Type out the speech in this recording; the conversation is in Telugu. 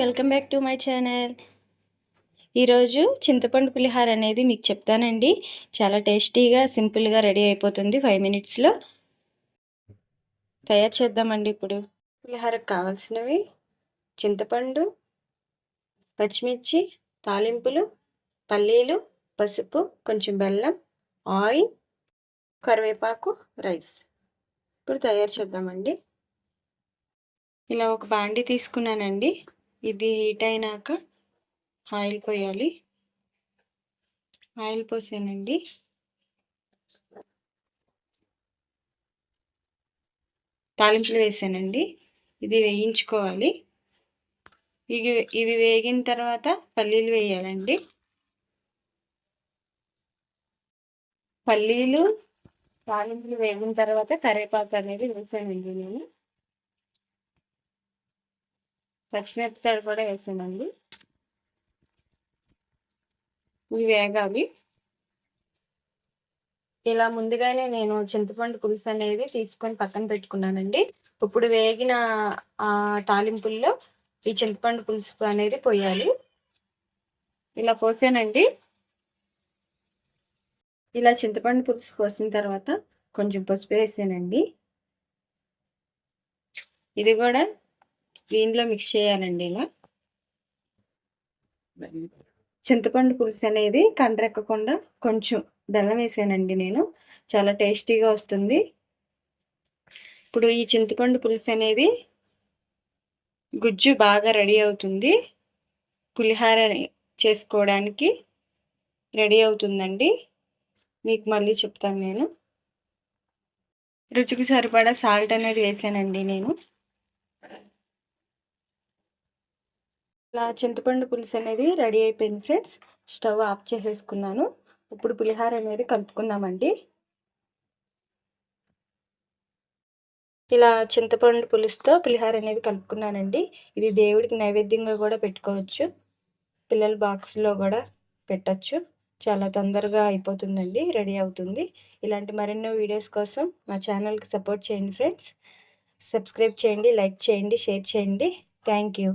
Welcome back to my channel. ఈరోజు చింతపండు పులిహార అనేది మీకు చెప్తానండి. చాలా టేస్టీగా సింపుల్గా రెడీ అయిపోతుంది ఫైవ్ మినిట్స్లో. తయారు చేద్దామండి ఇప్పుడు. పులిహారకు కావాల్సినవి చింతపండు పచ్చిమిర్చి తాలింపులు పల్లీలు పసుపు కొంచెం బెల్లం ఆయిల్ కరివేపాకు రైస్. ఇప్పుడు తయారు చేద్దామండి. ఇలా ఒక బాండి తీసుకున్నానండి. ఇది హీట్ అయినాక ఆయిల్ పోయాలి. ఆయిల్ పోసానండి. తాలింపులు వేసానండి. ఇది వేయించుకోవాలి. ఇవి ఇవి వేగిన తర్వాత పల్లీలు వేయాలండి. పల్లీలు తాలింపులు వేగిన తర్వాత కరివేపాకు అనేది వేసానండి నేను. పచ్చిమిరపకాయలు కూడా వేసానండి. ఇవి వేగాలి. ఇలా ముందుగానే నేను చింతపండు పులుసు అనేది తీసుకొని పక్కన పెట్టుకున్నానండి. ఇప్పుడు వేగిన ఆ తాలింపుల్లో ఈ చింతపండు పులుసు అనేది పోయాలి. ఇలా పోసానండి. ఇలా చింతపండు పులుసు పోసిన తర్వాత కొంచెం పసుపు వేసానండి. ఇది కూడా దీనిలో మిక్స్ చేయాలండి ఇలా. చింతపండు పులుసు అనేది కండ్రెక్కకుండా కొంచెం బెల్లం వేసానండి నేను. చాలా టేస్టీగా వస్తుంది. ఇప్పుడు ఈ చింతపండు పులుసు అనేది గుజ్జు బాగా రెడీ అవుతుంది. పులిహార చేసుకోవడానికి రెడీ అవుతుందండి. మీకు మళ్ళీ చెప్తాను నేను. రుచికి సరిపడా సాల్ట్ అనేది వేసానండి నేను. ఇలా చింతపండు పులుసు అనేది రెడీ అయిపోయింది ఫ్రెండ్స్. స్టవ్ ఆఫ్ చేసేసుకున్నాను. ఇప్పుడు పులిహార అనేది కలుపుకుందామండి. ఇలా చింతపండు పులుసుతో పులిహార అనేది కలుపుకున్నానండి. ఇది దేవుడికి నైవేద్యంగా కూడా పెట్టుకోవచ్చు. పిల్లల బాక్స్లో కూడా పెట్టచ్చు. చాలా తొందరగా అయిపోతుందండి రెడీ అవుతుంది. ఇలాంటి మరెన్నో వీడియోస్ కోసం మా ఛానల్కి సపోర్ట్ చేయండి ఫ్రెండ్స్. సబ్స్క్రైబ్ చేయండి లైక్ చేయండి షేర్ చేయండి. Thank you.